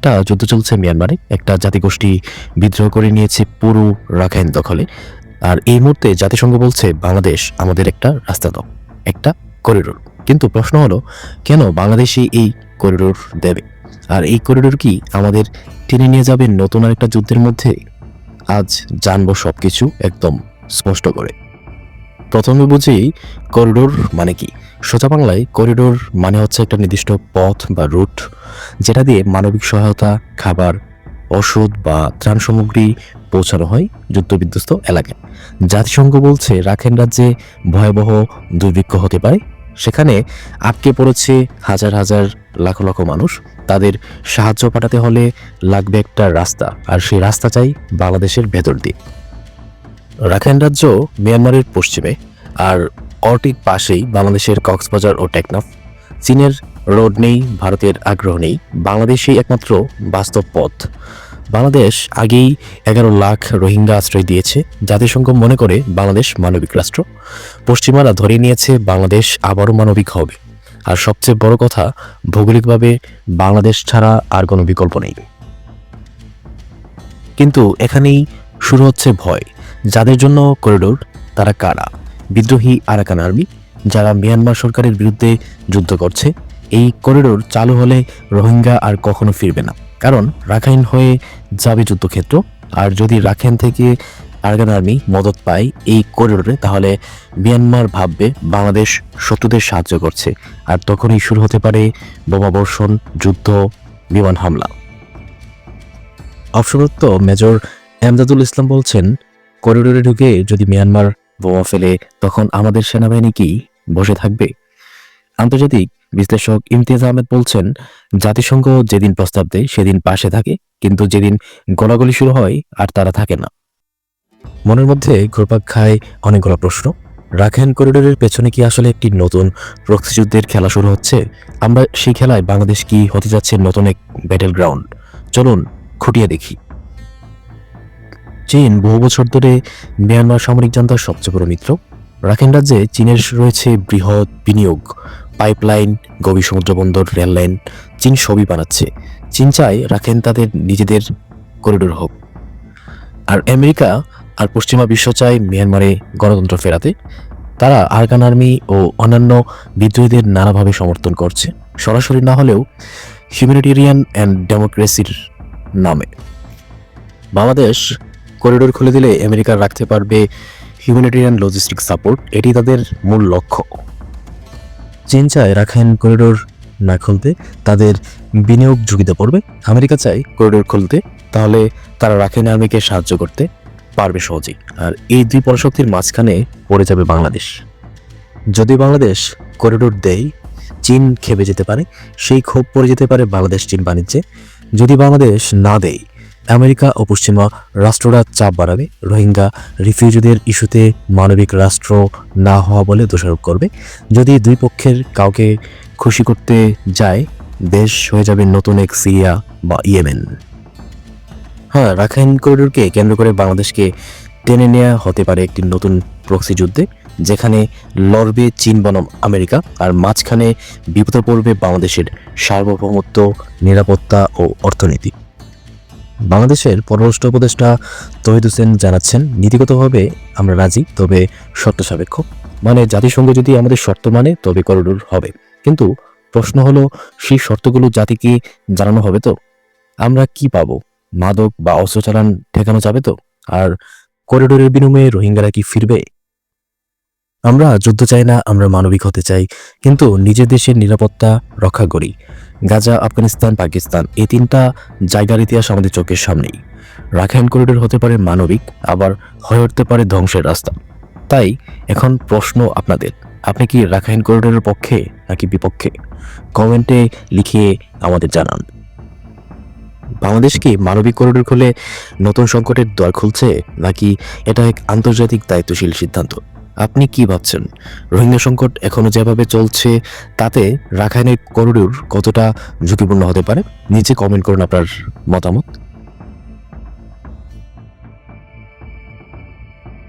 একটা যুদ্ধ চলছে মিয়ানমারে। একটা জাতিগোষ্ঠী বিদ্রোহ করে নিয়েছে পুরো রাখাইন দখলে। আর এই মুহূর্তে জাতিসংঘ বলছে, বাংলাদেশ আমাদের একটা রাস্তা দাও, একটা করিডোর। কিন্তু প্রশ্ন হলো, কেন বাংলাদেশই এই করিডোর দেবে? আর এই করিডোর কি আমাদের টেনে নিয়ে যাবে নতুন আরেকটা যুদ্ধের মধ্যে? আজ জানব সবকিছু একদম স্পষ্ট করে। প্রথমে বুঝি করিডোর মানে কি? সোজা বাংলায় করিডোর মানে হচ্ছে একটা নির্দিষ্ট পথ বা রুট যেটা দিয়ে মানবিক সহায়তা, খাবার, ওষুধ বা ত্রাণ সামগ্রী পৌঁছানো হয় যুদ্ধবিধ্বস্ত এলাকায়। জাতিসংঘ বলছে রাখাইন রাজ্যে ভয়াবহ দুর্ভিক্ষ হতে পারে। সেখানে আটকে পড়েছে হাজার হাজার লাখ লাখ মানুষ। তাদের সাহায্য পাঠাতে হলে লাগবে একটা রাস্তা, আর সেই রাস্তা চাই বাংলাদেশের ভেতর দিয়ে। রাখাইন রাজ্য মিয়ানমারের পশ্চিমে আর অর্টিক পাশেই বাংলাদেশের কক্সবাজার ও টেকনাফ। চীনের রোড নেই, ভারতের আগ্রহ নেই, বাংলাদেশেই একমাত্র বাস্তব পথ। বাংলাদেশ আগেই এগারো লাখ রোহিঙ্গা আশ্রয় দিয়েছে, জাতিসংঘ মনে করে বাংলাদেশ মানবিক রাষ্ট্র। পশ্চিমারা ধরে নিয়েছে বাংলাদেশ আবারও মানবিক হবে। আর সবচেয়ে বড় কথা, ভৌগোলিকভাবে বাংলাদেশ ছাড়া আর কোনো বিকল্প নেই। কিন্তু এখানেই শুরু হচ্ছে ভয়। যাদের জন্য করিডোর, তারা কারা? বিদ্রোহী আরাকান আর্মি, যারা মিয়ানমার সরকারের বিরুদ্ধে যুদ্ধ করছে, এই করিডোর চালু হলে রোহিঙ্গা আর কখনো ফিরবে না। কারণ রাখাইন হয়ে যাবে যুদ্ধক্ষেত্র, আর যদি রাখাইন থেকে আরাকান আর্মি মদত পায় এই করিডোরে, তাহলে মিয়ানমার ভাববে বাংলাদেশ শত্রুদের সাহায্য করছে, আর তখনই শুরু হতে পারে বোমাবর্ষণ, যুদ্ধ, বিমান হামলা। অবসরত্ব মেজর এমদাদুল ইসলাম বলছেন করিডোরে ঢুকে যদি মিয়ানমার বোমা ফেলে, তখন আমাদের সেনাবাহিনী কি বসে থাকবে? আন্তর্জাতিক বিশ্লেষক ইমতিয়াজ আহমেদ বলছেন, জাতিসংঘ যেদিন প্রস্তাব দেয়, সেদিন পাশে থাকে, কিন্তু যেদিন গোলাগুলি শুরু হয়, আর তারা থাকে না। মনের মধ্যে ঘুরপাক খায় অনেকগুলো প্রশ্ন। রাখাইন করিডোরের পেছনে কি আসলে একটি নতুন প্রতিযুদ্ধের খেলা শুরু হচ্ছে? আমরা সেই খেলায় বাংলাদেশ কি হতে যাচ্ছে নতুন এক ব্যাটেল গ্রাউন্ড চলুন, খুঁটিয়ে দেখি। চীন বহু বছর ধরে মিয়ানমার সামরিক জান্তার সবচেয়ে বড় মিত্র। রাখাইন রাজ্যে চীনের রয়েছে বৃহৎ বিনিয়োগ, পাইপলাইন, গভীর সমুদ্র বন্দর, রেল লাইন, চীন সবই বানাচ্ছে। চীন চায় রাখাইন তাদের নিজেদের করিডোর হোক। আর আমেরিকা আর পশ্চিমা বিশ্ব চায় মিয়ানমারে গণতন্ত্র ফেরাতে। তারা আরকান আর্মি ও অন্যান্য বিদ্রোহীদের নানাভাবে সমর্থন করছে। সরাসরি না হলেও হিউম্যানিটেরিয়ান অ্যান্ড ডেমোক্রেসির নামে। বাংলাদেশ করিডোর খুলে দিলে আমেরিকা রাখতে পারবে হিউম্যানিটেরিয়ান লজিস্টিক সাপোর্ট এটি তাদের মূল লক্ষ্য। চীন চায় রাখাইন করিডোর না খুলতে তাদের বিনিয়োগ ঝুঁকিতে পড়বে। আমেরিকা চায় করিডোর খুলতে, তাহলে তারা রাখাইন আর্মিকে সাহায্য করতে পারবে সহজেই। আর এই দুই পরাশক্তির মাঝখানে পড়ে যাবে বাংলাদেশ। যদি বাংলাদেশ করিডোর দেয়, চীন খেপে যেতে পারে, সেই ক্ষোভ পড়ে যেতে পারে বাংলাদেশ চীন বাণিজ্যে। যদি বাংলাদেশ না দেয় আমেরিকা ও পশ্চিমা রাষ্ট্ররা চাপ বাড়াবে। রোহিঙ্গা রিফিউজিদের ইস্যুতে মানবিক রাষ্ট্র না হওয়া বলে দোষারোপ করবে। যদি দুই পক্ষের কাউকে খুশি করতে যায়, দেশ হয়ে যাবে নতুন এক সিরিয়া বা ইয়েমেন। হ্যাঁ রাখাইন করিডোরকে কেন্দ্র করে বাংলাদেশকে টেনে নেওয়া হতে পারে একটি নতুন প্রক্সি যুদ্ধে, যেখানে লড়বে চীন বনাম আমেরিকা আর মাঝখানে বিপদে পড়বে বাংলাদেশের সার্বভৌমত্ব, নিরাপত্তা ও অর্থনীতি। বাংলাদেশের পররাষ্ট্র উপদেষ্টা তহিদ হোসেন জানাচ্ছেন, নীতিগতভাবে আমরা রাজি, তবে শর্ত সাপেক্ষ। মানে জাতিসংঘ যদি আমাদের শর্ত মানে তবে করিডোর হবে। কিন্তু প্রশ্ন হলো, সেই শর্তগুলো জাতিকে জানানো হবে তো? আমরা কি পাবো? মাদক বা অস্ত্র চালান ঠেকানো যাবে তো? আর করিডোরের বিনিময়ে রোহিঙ্গারা কি ফিরবে? আমরা যুদ্ধ চাই না, আমরা মানবিক হতে চাই। কিন্তু নিজের দেশের নিরাপত্তা রক্ষা করি। গাজা, আফগানিস্তান, পাকিস্তান এই তিনটা জায়গার ইতিহাস আমাদের চোখের সামনেই। রাখাইন করিডোর হতে পারে মানবিক, আবার হয়ে উঠতে পারে ধ্বংসের রাস্তা। তাই এখন প্রশ্ন আপনাদের, আপনি কি রাখাইন করিডোরের পক্ষে নাকি বিপক্ষে? কমেন্টে লিখে আমাদের জানান। বাংলাদেশ কি মানবিক করিডোর খুলে নতুন সংকটের দ্বার খুলছে, নাকি এটা এক আন্তর্জাতিক দায়িত্বশীল সিদ্ধান্ত? আপনি কি ভাবছেন? রোহিঙ্গা সংকট এখনও যেভাবে চলছে, তাতে রাখাইনের করিডোর কতটা ঝুঁকিপূর্ণ হতে পারে? নিচে কমেন্ট করুন আপনার মতামত।